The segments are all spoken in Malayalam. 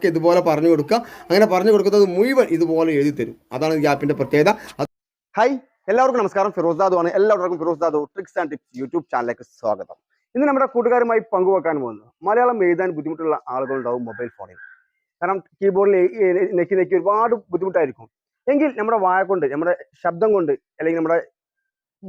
കാര്യങ്ങളൊക്കെ ഇതുപോലെ പറഞ്ഞു കൊടുക്കുക. അങ്ങനെ പറഞ്ഞു കൊടുക്കുന്നത് മുഴുവൻ ഇതുപോലെ എഴുതി തരും. അതാണ് ഈ ആപ്പിന്റെ പ്രത്യേകത. ഹൈ എല്ലാവർക്കും നമസ്കാരം. ഫിറോസ് ദാദു ആണ്. എല്ലാവർക്കും Firoz Dadu tricks and tips YouTube ചാനലിലേക്ക് സ്വാഗതം. ഇന്ന് നമ്മുടെ കൂട്ടുകാരുമായി പങ്കുവെക്കാൻ പോകുന്നത് മലയാളം എഴുതാൻ ബുദ്ധിമുട്ടുള്ള ആളുകളുണ്ടാവും മൊബൈൽ ഫോണിൽ കാരണം കീബോർഡിൽ നെക്കി നെക്കി ഒരുപാട് ബുദ്ധിമുട്ടായിരിക്കും. എങ്കിൽ നമ്മുടെ വായ കൊണ്ട് നമ്മുടെ ശബ്ദം കൊണ്ട് അല്ലെങ്കിൽ നമ്മുടെ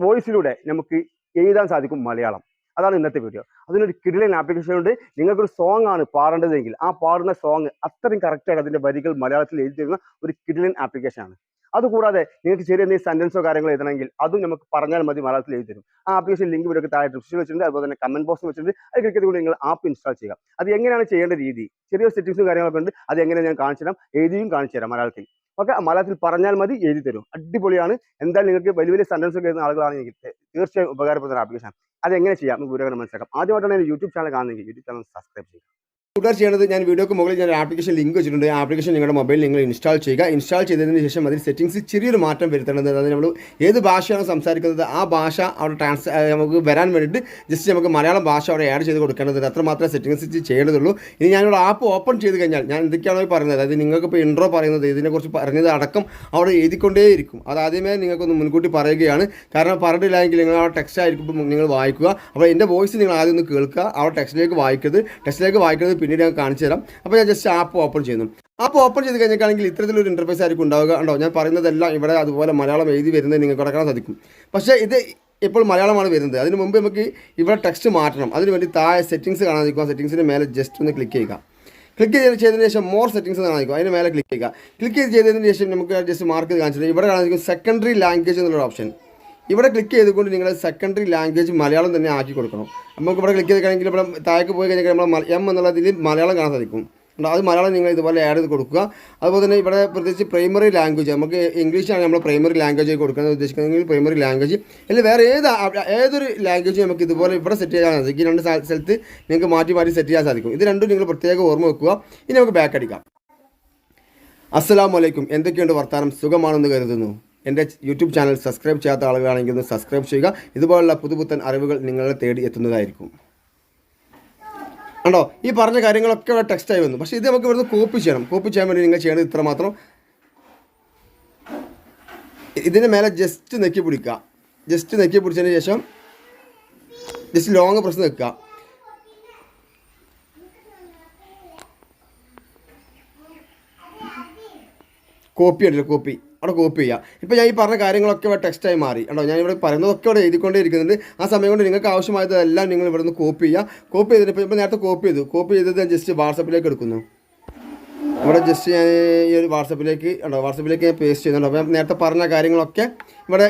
വോയിസിലൂടെ നമുക്ക് എഴുതാൻ സാധിക്കും മലയാളം. അതാണ് ഇന്നത്തെ വീഡിയോ അതിനൊരു കിടിലൻ ആപ്ലിക്കേഷൻ ഉണ്ട്. നിങ്ങൾക്കൊരു സോങ് ആണ് പാടേണ്ടതെങ്കിൽ ആ പാടുന്ന സോങ് അത്രയും കറക്റ്റായിട്ട് അതിന്റെ വരികൾ മലയാളത്തിൽ എഴുതി തരുന്ന ഒരു കിടിലൻ ആപ്ലിക്കേഷൻ ആണ്. അതുകൂടാതെ നിങ്ങൾക്ക് ചെറിയ എന്തെങ്കിലും സെന്റൻസോ കാര്യങ്ങളോ എഴുതണമെങ്കിൽ അതും നമുക്ക് പറഞ്ഞാൽ മതി മലയാളത്തിൽ എഴുതി തരും ആ ആപ്ലിക്കേഷൻ ലിങ്ക് ഇവിടെ താഴെ ഡിസ്ക്രിപ്ഷൻ വെച്ചിട്ടുണ്ട്. അതുപോലെ തന്നെ കമന്റ് ബോക്സ് വെച്ചിട്ടുണ്ട്. അത് ക്ലിക്ക് ചെയ്തുകൊണ്ട് നിങ്ങൾ ആപ്പ് ഇൻസ്റ്റാൾ ചെയ്യുക. അത് എങ്ങനെയാണ് ചെയ്യേണ്ട രീതി? ചെറിയ സെറ്റിംഗ്സും കാര്യങ്ങളൊക്കെ ഉണ്ട്. അത് എങ്ങനെ ഞാൻ കാണിച്ചു തരാം. എഴുതിയും കാണിച്ചു തരാം മലയാളത്തിൽ. ഓക്കെ? മലയാളത്തിൽ പറഞ്ഞാൽ മതി എഴുതി തരും അടിപൊളിയാണ്. എന്തായാലും നിങ്ങൾക്ക് വലിയ വലിയ സെന്റൻസ് ഒക്കെ എഴുതുന്ന ആളുകളാണെങ്കിൽ തീർച്ചയായും ഉപകാരപ്പെടുന്ന ആപ്ലിക്കേഷൻ അത് എങ്ങനെ ചെയ്യാം? നമുക്ക് വീഡിയോ മനസ്സിലാക്കാം. ആദ്യമായിട്ടാണ് എന്റെ യൂട്യൂബ് ചാനൽ കാണുന്നെങ്കിൽ യൂട്യൂബ് ചാനൽ സബ്സ്ക്രൈബ് ചെയ്യുക. കൂട്ടുകാർ ചെയ്യേണ്ടത് ഞാൻ വീഡിയോക്ക് മുകളിൽ ഞാൻ ആപ്ലിക്കേഷൻ ലിങ്ക് വെച്ചിട്ടുണ്ട്. ആ ആപ്ലിക്കേഷൻ നിങ്ങളുടെ മൊബൈലിൽ നിങ്ങൾ ഇൻസ്റ്റാൾ ചെയ്യുക. ഇൻസ്റ്റാൾ ചെയ്തതിന് ശേഷം അതിൽ സെറ്റിംഗ്സ് ചെറിയൊരു മാറ്റം വരുത്തേണ്ടത് അതായത് നമ്മൾ ഏത് ഭാഷയാണ് സംസാരിക്കുന്നത് ആ ഭാഷ അവിടെ ട്രാൻസ് നമുക്ക് വരാൻ വേണ്ടിയിട്ട് ജസ്റ്റ് നമുക്ക് മലയാളം ഭാഷ അവിടെ ആഡ് ചെയ്ത് കൊടുക്കേണ്ടത് അത്ര മാത്രമേ സെറ്റിംഗ്സ് ചെയ്യേണ്ടതുള്ളൂ ഇനി ഞാനിവിടെ ആപ്പ് ഓപ്പൺ ചെയ്ത് കഴിഞ്ഞാൽ ഞാൻ എന്തൊക്കെയാണോ പറയുന്നത്. അതായത് നിങ്ങൾക്ക് ഇപ്പോൾ ഇൻട്രോ പറയുന്നത് ഇതിനെക്കുറിച്ച് പറഞ്ഞത് അടക്കം അവിടെ എഴുതിക്കൊണ്ടേയിരിക്കും അത് ആദ്യമേ നിങ്ങൾക്കൊന്ന് മുൻകൂട്ടി പറയുകയാണ്. കാരണം പറഞ്ഞിട്ടില്ലെങ്കിൽ നിങ്ങൾ ആ ടെക്സ്റ്റ് ആയിരിക്കും നിങ്ങൾ വായിക്കുക. അപ്പോൾ എന്റെ വോയിസ് നിങ്ങൾ ആദ്യം ഒന്ന് കേൾക്കുക. ആ ടെക്സ്റ്റിലേക്ക് വായിക്കരുത്. ടെക്സ്റ്റിലേക്ക് വായിക്കുന്നത് പിന്നീട് ഞാൻ കാണിച്ചു തരാം. അപ്പോൾ ഞാൻ ജസ്റ്റ് ആപ്പ് ഓപ്പൺ ചെയ്യുന്നു. ആപ്പ് ഓപ്പൺ ചെയ്ത് കഴിഞ്ഞിട്ടാണെങ്കിൽ ഇത്തരത്തിലൊരു ഇന്റർഫേസ് ആയിരിക്കും ഉണ്ടാവുക. ഉണ്ടോ ഞാൻ പറയുന്നതെല്ലാം ഇവിടെ അതുപോലെ മലയാളം എഴുതി വരുന്നത് നിങ്ങൾക്ക് കിടക്കാൻ സാധിക്കും. പക്ഷേ ഇത് ഇപ്പോൾ മലയാളമാണ് വരുന്നത്. അതിന് മുമ്പ് നമുക്ക് ഇവിടെ ടെക്സ്റ്റ് മാറ്റണം. അതിന് വേണ്ടി താഴെ സെറ്റിംഗ്സ് കാണാൻ നിൽക്കുക സെറ്റിംഗ്സിന് മേലെ ജസ്റ്റ് ഒന്ന് ക്ലിക്ക് ചെയ്യുക. ക്ലിക്ക് ചെയ്ത് ചെയ്തതിന് ശേഷം മോർ സെറ്റിംഗ്സ് കാണിക്കും അതിന് മേലെ ക്ലിക്ക് ചെയ്യുക. ക്ലിക്ക് ചെയ്ത് ചെയ്തതിന് ശേഷം നമുക്ക് ജസ്റ്റ് മാർക്ക് കാണിച്ചിട്ട് ഇവിടെ കാണിക്കും സെക്കൻഡറി ലാംഗ്വേജ് എന്നുള്ള ഓപ്ഷൻ ഇവിടെ ക്ലിക്ക് ചെയ്തുകൊണ്ട് നിങ്ങൾ സെക്കൻഡറി ലാംഗ്വേജ് മലയാളം തന്നെ ആക്കി കൊടുക്കണം. നമുക്ക് ഇവിടെ ക്ലിക്ക് ചെയ്ത് കഴിഞ്ഞാൽ ഇവിടെ താഴേക്ക് പോയി കഴിഞ്ഞാൽ നമ്മൾ എം എന്നുള്ള എന്നുള്ളതിൽ മലയാളം കാണാൻ സാധിക്കും. അത് മലയാളം നിങ്ങൾ ഇതുപോലെ ആഡ് ചെയ്ത് കൊടുക്കുക. അതുപോലെ തന്നെ ഇവിടെ പ്രത്യേകിച്ച് പ്രൈമറി ലാംഗ്വേജ് നമുക്ക് ഇംഗ്ലീഷാണ് നമ്മൾ പ്രൈമറി ലാംഗ്വേജ് കൊടുക്കുന്നത് ഉദ്ദേശിക്കുന്നതെങ്കിൽ പ്രൈമറി ലാംഗ്വേജ് അല്ലെങ്കിൽ വേറെ ഏത് ഏതൊരു ലാംഗ്വേജ് നമുക്ക് ഇതുപോലെ ഇവിടെ സെറ്റ് ചെയ്യാൻ സാധിക്കും? രണ്ട് സ്ഥ- സ്ഥലത്ത് നിങ്ങൾക്ക് മാറ്റി മാറ്റി സെറ്റ് ചെയ്യാൻ സാധിക്കും. ഇത് രണ്ടും നിങ്ങൾ പ്രത്യേകം ഓർമ്മ വെക്കുക. ഇനി നമുക്ക് ബാക്ക് അടിക്കാം. അസ്സാം വലൈക്കും എന്തൊക്കെയുണ്ട് വർത്താനം? സുഖമാണെന്ന് കരുതുന്നു. എന്റെ യൂട്യൂബ് ചാനൽ സബ്സ്ക്രൈബ് ചെയ്യാത്ത ആളുകളാണെങ്കിൽ ഒന്ന് സബ്സ്ക്രൈബ് ചെയ്യുക. ഇതുപോലുള്ള പുതുപുത്തൻ അറിവുകൾ നിങ്ങളെ തേടി എത്തുന്നതായിരിക്കും. ഉണ്ടോ ഈ പറഞ്ഞ കാര്യങ്ങളൊക്കെ ഇവിടെ ടെക്സ്റ്റായി വന്നു. പക്ഷേ ഇത് നമുക്ക് ഇവിടുന്ന് കോപ്പി ചെയ്യണം. കോപ്പി ചെയ്യാൻ വേണ്ടി നിങ്ങൾ ചെയ്യേണ്ടത് ഇത്ര മാത്രം ഇതിന് മേലെ ജസ്റ്റ് നെക്കി പിടിക്കുക. ജസ്റ്റ് നെക്കി പിടിച്ചതിന് ശേഷം ജസ്റ്റ് ലോങ് പ്രസ് നിൽക്കുക കോപ്പി ഉണ്ടല്ലോ കോപ്പി അവിടെ കോപ്പി ചെയ്യുക ഇപ്പോൾ ഞാൻ ഈ പറഞ്ഞ കാര്യങ്ങളൊക്കെ ഇവിടെ ടെക്സ്റ്റായി മാറി. കേട്ടോ ഞാൻ ഇവിടെ പറയുന്നതൊക്കെ ഇവിടെ എഴുതിക്കൊണ്ടേ ഇരിക്കുന്നുണ്ട്. ആ സമയം കൊണ്ട് നിങ്ങൾക്ക് ആവശ്യമായതെല്ലാം നിങ്ങൾ ഇവിടെ നിന്ന് കോപ്പി ചെയ്യുക കോപ്പി ചെയ്തിട്ട് ഇപ്പോൾ നേരത്തെ കോപ്പി ചെയ്തു. കോപ്പി ചെയ്തത് ഞാൻ ജസ്റ്റ് വാട്സപ്പിലേക്ക് എടുക്കുന്നു. ഇവിടെ ജസ്റ്റ് ഞാൻ ഈ ഒരു വാട്സപ്പിലേക്ക് ഉണ്ടോ വാട്സപ്പിലേക്ക് ഞാൻ പേസ്റ്റ് ചെയ്യുന്നുണ്ട്. അപ്പോൾ നേരത്തെ പറഞ്ഞ കാര്യങ്ങളൊക്കെ ഇവിടെ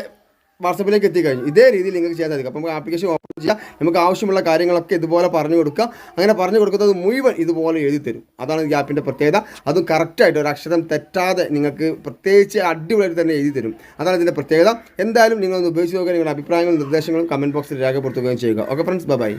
വാട്സപ്പിലേക്ക് എത്തിക്കഴിഞ്ഞു. ഇതേ രീതിയിൽ നിങ്ങൾക്ക് ചെയ്യാൻ സാധിക്കും. അപ്പോൾ നമുക്ക് ആപ്ലിക്കേഷൻ ഓപ്പൺ ചെയ്യാം. നമുക്ക് ആവശ്യമുള്ള കാര്യങ്ങളൊക്കെ ഇതുപോലെ പറഞ്ഞു കൊടുക്കുക അങ്ങനെ പറഞ്ഞു കൊടുക്കുന്നത് മുഴുവൻ ഇതുപോലെ എഴുതി തരും. അതാണ് ഈ ആപ്പിന്റെ പ്രത്യേകത. അതും കറക്റ്റായിട്ട് ഒരു അക്ഷരം തെറ്റാതെ നിങ്ങൾക്ക് പ്രത്യേകിച്ച് അടിപൊളിയായിട്ട് തന്നെ എഴുതി തരും. അതാണ് ഇതിന്റെ പ്രത്യേകത. എന്തായാലും നിങ്ങളൊന്ന് ഉപയോഗിച്ച് നോക്കുക. നിങ്ങളുടെ അഭിപ്രായങ്ങളും നിർദ്ദേശങ്ങളും കമന്റ് ബോക്സിൽ രേഖപ്പെടുത്തുകയും ചെയ്യുക. Okay friends bye